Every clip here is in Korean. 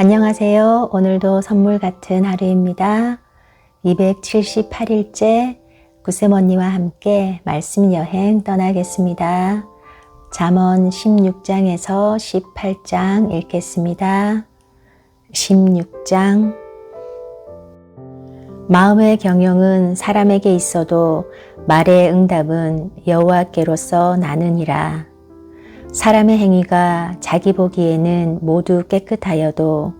안녕하세요. 오늘도 선물 같은 하루입니다. 278일째 구쌤 언니와 함께 말씀 여행 떠나겠습니다. 잠언 16장에서 18장 읽겠습니다. 16장 마음의 경영은 사람에게 있어도 말의 응답은 여호와께로서 나느니라. 사람의 행위가 자기 보기에는 모두 깨끗하여도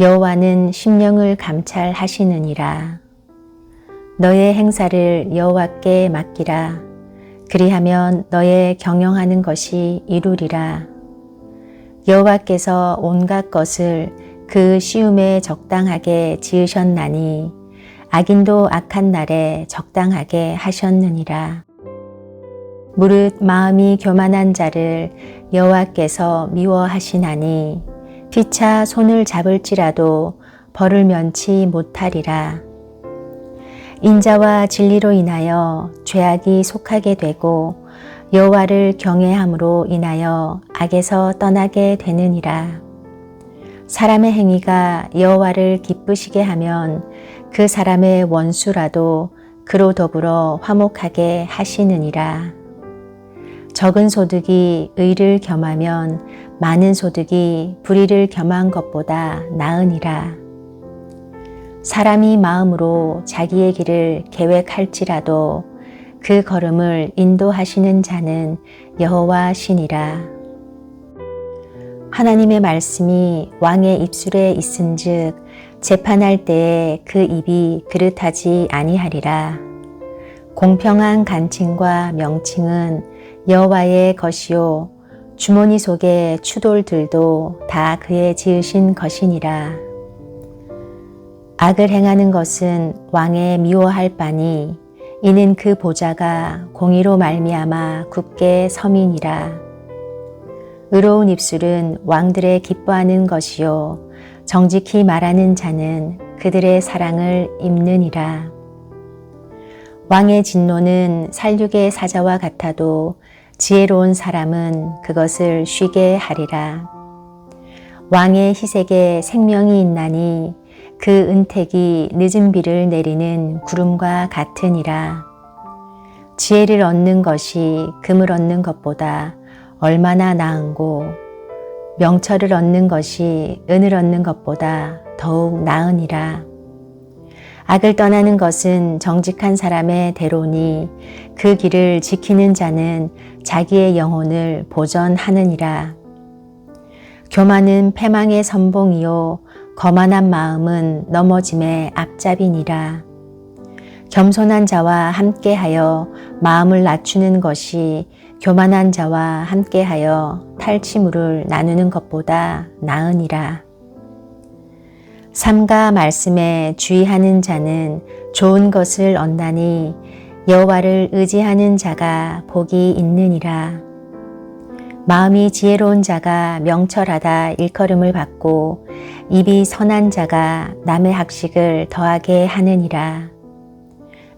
여호와는 심령을 감찰하시느니라. 너의 행사를 여호와께 맡기라. 그리하면 너의 경영하는 것이 이루리라. 여호와께서 온갖 것을 그 시움에 적당하게 지으셨나니 악인도 악한 날에 적당하게 하셨느니라. 무릇 마음이 교만한 자를 여호와께서 미워하시나니 피차 손을 잡을지라도 벌을 면치 못하리라. 인자와 진리로 인하여 죄악이 속하게 되고 여호와를 경외함으로 인하여 악에서 떠나게 되느니라. 사람의 행위가 여호와를 기쁘시게 하면 그 사람의 원수라도 그로 더불어 화목하게 하시느니라. 적은 소득이 의를 겸하면 많은 소득이 불의를 겸한 것보다 나으니라. 사람이 마음으로 자기의 길을 계획할지라도 그 걸음을 인도하시는 자는 여호와시니라. 하나님의 말씀이 왕의 입술에 있은즉 재판할 때에 그 입이 그릇하지 아니하리라. 공평한 간칭과 명칭은 여호와의 것이요 주머니 속의 추돌들도 다 그의 지으신 것이니라. 악을 행하는 것은 왕의 미워할 바니 이는 그 보좌가 공의로 말미암아 굳게 서민이라. 의로운 입술은 왕들의 기뻐하는 것이요 정직히 말하는 자는 그들의 사랑을 입느니라. 왕의 진노는 살육의 사자와 같아도 지혜로운 사람은 그것을 쉬게 하리라. 왕의 희색에 생명이 있나니 그 은택이 늦은 비를 내리는 구름과 같으니라. 지혜를 얻는 것이 금을 얻는 것보다 얼마나 나은고 명철을 얻는 것이 은을 얻는 것보다 더욱 나으니라. 악을 떠나는 것은 정직한 사람의 대로니 그 길을 지키는 자는 자기의 영혼을 보전하느니라. 교만은 패망의 선봉이요 거만한 마음은 넘어짐의 앞잡이니라. 겸손한 자와 함께하여 마음을 낮추는 것이 교만한 자와 함께하여 탈취물을 나누는 것보다 나으니라. 삼가 말씀에 주의하는 자는 좋은 것을 얻나니 여호와를 의지하는 자가 복이 있느니라. 마음이 지혜로운 자가 명철하다 일컬음을 받고 입이 선한 자가 남의 학식을 더하게 하느니라.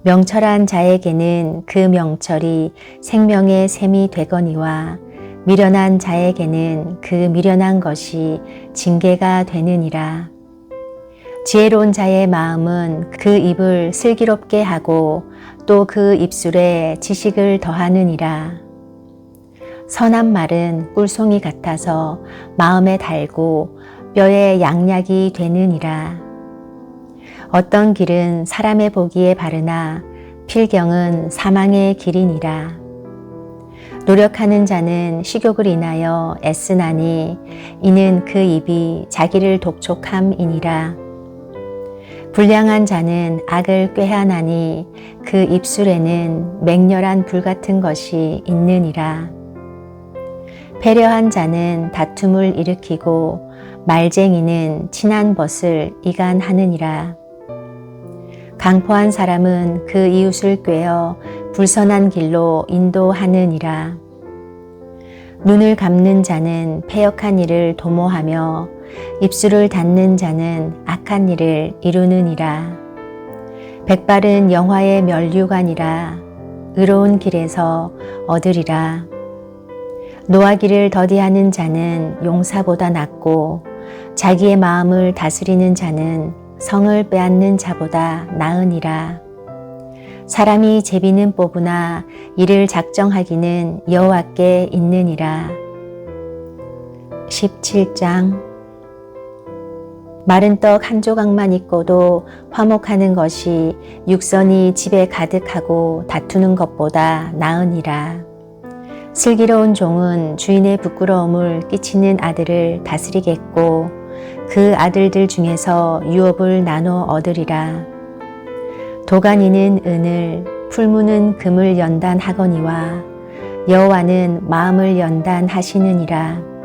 명철한 자에게는 그 명철이 생명의 샘이 되거니와 미련한 자에게는 그 미련한 것이 징계가 되느니라. 지혜로운 자의 마음은 그 입을 슬기롭게 하고 또 그 입술에 지식을 더하느니라. 선한 말은 꿀송이 같아서 마음에 달고 뼈에 양약이 되느니라. 어떤 길은 사람의 보기에 바르나 필경은 사망의 길이니라. 노력하는 자는 식욕을 인하여 애쓰나니 이는 그 입이 자기를 독촉함이니라. 불량한 자는 악을 꾀하나니 그 입술에는 맹렬한 불 같은 것이 있느니라. 배려한 자는 다툼을 일으키고 말쟁이는 친한 벗을 이간하느니라. 강포한 사람은 그 이웃을 꿰어 불선한 길로 인도하느니라. 눈을 감는 자는 패역한 일을 도모하며 입술을 닫는 자는 악한 일을 이루느니라. 백발은 영화의 멸류관이라 의로운 길에서 얻으리라. 노하기를 더디하는 자는 용사보다 낫고 자기의 마음을 다스리는 자는 성을 빼앗는 자보다 나으니라. 사람이 제비는 뽑으나 이를 작정하기는 여호와께 있느니라. 17장 마른 떡 한 조각만 있고도 화목하는 것이 육선이 집에 가득하고 다투는 것보다 나으니라. 슬기로운 종은 주인의 부끄러움을 끼치는 아들을 다스리겠고 그 아들들 중에서 유업을 나눠 얻으리라. 도가니는 은을, 풀무는 금을 연단하거니와 여호와는 마음을 연단하시느니라.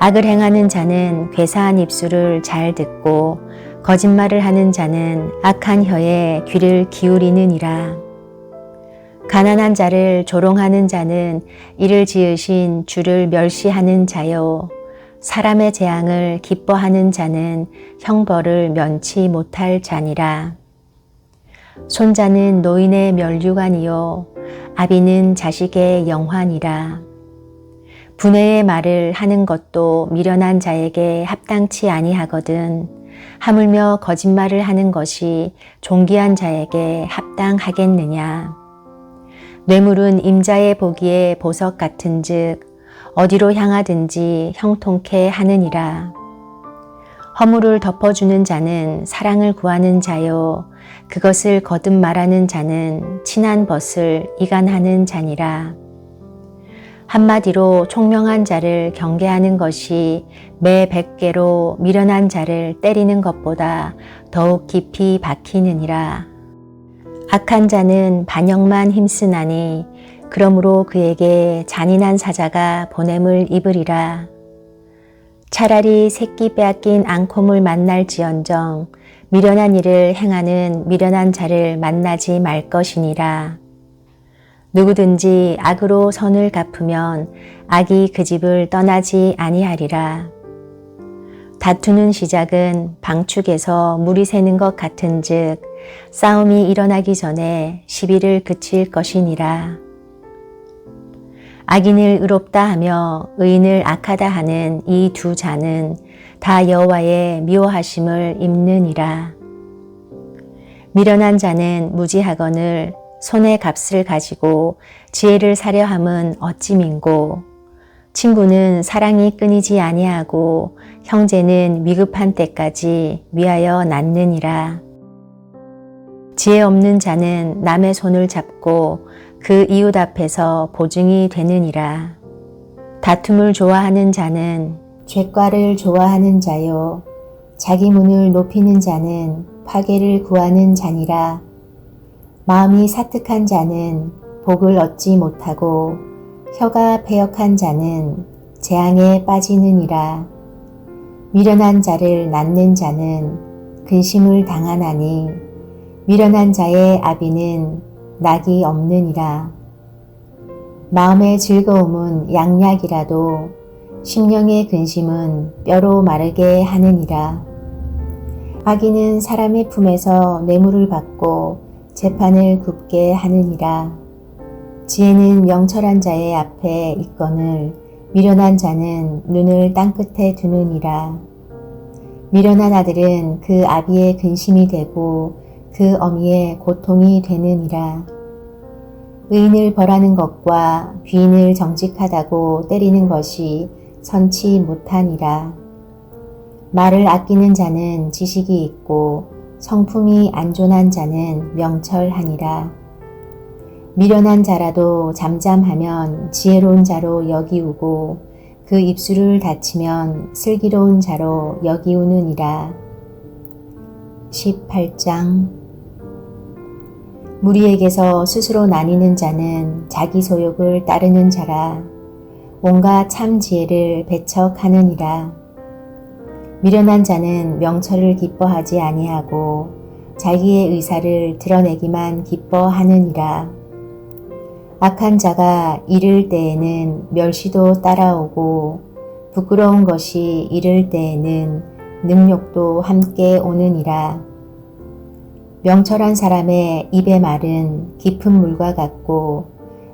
악을 행하는 자는 괴사한 입술을 잘 듣고 거짓말을 하는 자는 악한 혀에 귀를 기울이느니라. 가난한 자를 조롱하는 자는 이를 지으신 주를 멸시하는 자요. 사람의 재앙을 기뻐하는 자는 형벌을 면치 못할 자니라. 손자는 노인의 멸류관이요. 아비는 자식의 영환이라. 분해의 말을 하는 것도 미련한 자에게 합당치 아니하거든 하물며 거짓말을 하는 것이 존귀한 자에게 합당하겠느냐. 뇌물은 임자의 보기에 보석 같은즉 어디로 향하든지 형통케 하느니라. 허물을 덮어주는 자는 사랑을 구하는 자요. 그것을 거듭 말하는 자는 친한 벗을 이간하는 자니라. 한마디로 총명한 자를 경계하는 것이 매 백개로 미련한 자를 때리는 것보다 더욱 깊이 박히느니라. 악한 자는 반역만 힘쓰나니 그러므로 그에게 잔인한 사자가 보냄을 입으리라. 차라리 새끼 빼앗긴 앙콤을 만날지언정 미련한 일을 행하는 미련한 자를 만나지 말 것이니라. 누구든지 악으로 선을 갚으면 악이 그 집을 떠나지 아니하리라. 다투는 시작은 방축에서 물이 새는 것 같은 즉 싸움이 일어나기 전에 시비를 그칠 것이니라. 악인을 의롭다 하며 의인을 악하다 하는 이 두 자는 다 여호와의 미워하심을 입느니라. 미련한 자는 무지하거늘 손의 값을 가지고 지혜를 사려 함은 어찌 민고 친구는 사랑이 끊이지 아니하고 형제는 위급한 때까지 위하여 낳느니라. 지혜 없는 자는 남의 손을 잡고 그 이웃 앞에서 보증이 되느니라. 다툼을 좋아하는 자는 죄과를 좋아하는 자요. 자기 문을 높이는 자는 파괴를 구하는 자니라. 마음이 사특한 자는 복을 얻지 못하고 혀가 배역한 자는 재앙에 빠지느니라. 미련한 자를 낳는 자는 근심을 당하나니 미련한 자의 아비는 낙이 없느니라. 마음의 즐거움은 양약이라도 심령의 근심은 뼈로 마르게 하느니라. 악인은 사람의 품에서 뇌물을 받고 재판을 굽게 하느니라. 지혜는 명철한 자의 앞에 있거늘 미련한 자는 눈을 땅끝에 두느니라. 미련한 아들은 그 아비의 근심이 되고 그 어미의 고통이 되느니라. 의인을 벌하는 것과 귀인을 정직하다고 때리는 것이 선치 못하니라. 말을 아끼는 자는 지식이 있고 성품이 안존한 자는 명철하니라. 미련한 자라도 잠잠하면 지혜로운 자로 여기우고 그 입술을 닫히면 슬기로운 자로 여기우느니라. 18장 무리에게서 스스로 나뉘는 자는 자기 소욕을 따르는 자라 온갖 참 지혜를 배척하느니라. 미련한 자는 명철을 기뻐하지 아니하고 자기의 의사를 드러내기만 기뻐하느니라. 악한 자가 이를 때에는 멸시도 따라오고 부끄러운 것이 이를 때에는 능욕도 함께 오느니라. 명철한 사람의 입의 말은 깊은 물과 같고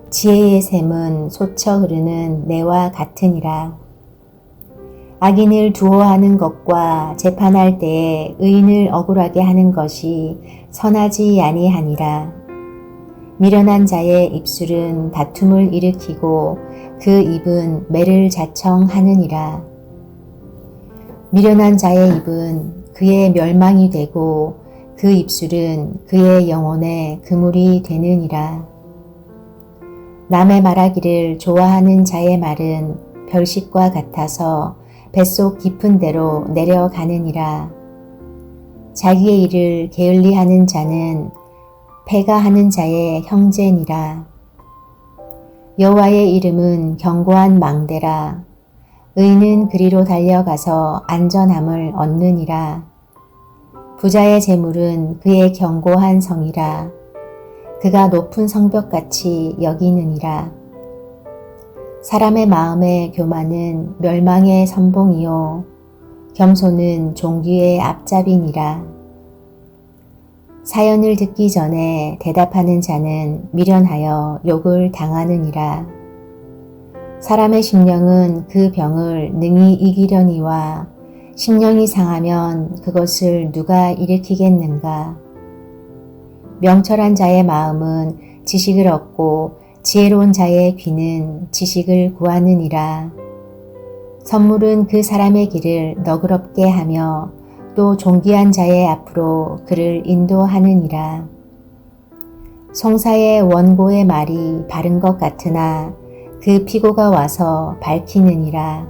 지혜의 샘은 솟쳐 흐르는 내와 같으니라. 악인을 두어하는 것과 재판할 때에 의인을 억울하게 하는 것이 선하지 아니하니라. 미련한 자의 입술은 다툼을 일으키고 그 입은 매를 자청하느니라. 미련한 자의 입은 그의 멸망이 되고 그 입술은 그의 영혼의 그물이 되느니라. 남의 말하기를 좋아하는 자의 말은 별식과 같아서 뱃속 깊은 데로 내려가느니라. 자기의 일을 게을리 하는 자는 패가 하는 자의 형제니라. 여호와의 이름은 견고한 망대라. 의는 그리로 달려가서 안전함을 얻느니라. 부자의 재물은 그의 견고한 성이라. 그가 높은 성벽같이 여기느니라. 사람의 마음의 교만은 멸망의 선봉이요 겸손은 종기의 앞잡이니라. 사연을 듣기 전에 대답하는 자는 미련하여 욕을 당하느니라. 사람의 심령은 그 병을 능히 이기려니와 심령이 상하면 그것을 누가 일으키겠는가. 명철한 자의 마음은 지식을 얻고 지혜로운 자의 귀는 지식을 구하느니라. 선물은 그 사람의 길을 너그럽게 하며 또 존귀한 자의 앞으로 그를 인도하느니라. 송사의 원고의 말이 바른 것 같으나 그 피고가 와서 밝히느니라.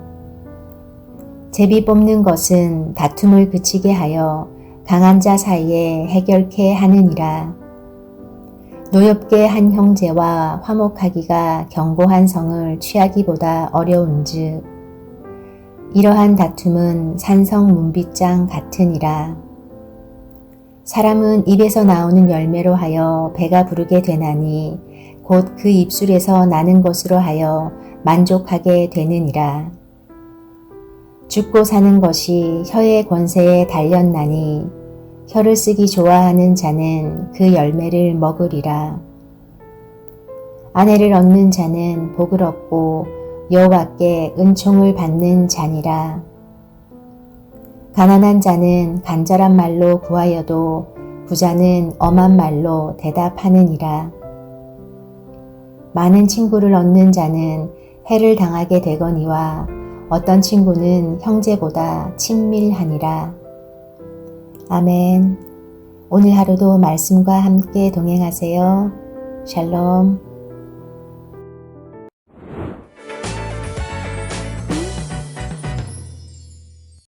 제비 뽑는 것은 다툼을 그치게 하여 강한 자 사이에 해결케 하느니라. 노엽게 한 형제와 화목하기가 견고한 성을 취하기보다 어려운즉 이러한 다툼은 산성 문빗장 같으니라. 사람은 입에서 나오는 열매로 하여 배가 부르게 되나니 곧 그 입술에서 나는 것으로 하여 만족하게 되느니라. 죽고 사는 것이 혀의 권세에 달렸나니 혀를 쓰기 좋아하는 자는 그 열매를 먹으리라. 아내를 얻는 자는 복을 얻고 여호와께 은총을 받는 자니라. 가난한 자는 간절한 말로 구하여도 부자는 엄한 말로 대답하느니라. 많은 친구를 얻는 자는 해를 당하게 되거니와 어떤 친구는 형제보다 친밀하니라. 아멘. 오늘 하루도 말씀과 함께 동행하세요. 샬롬.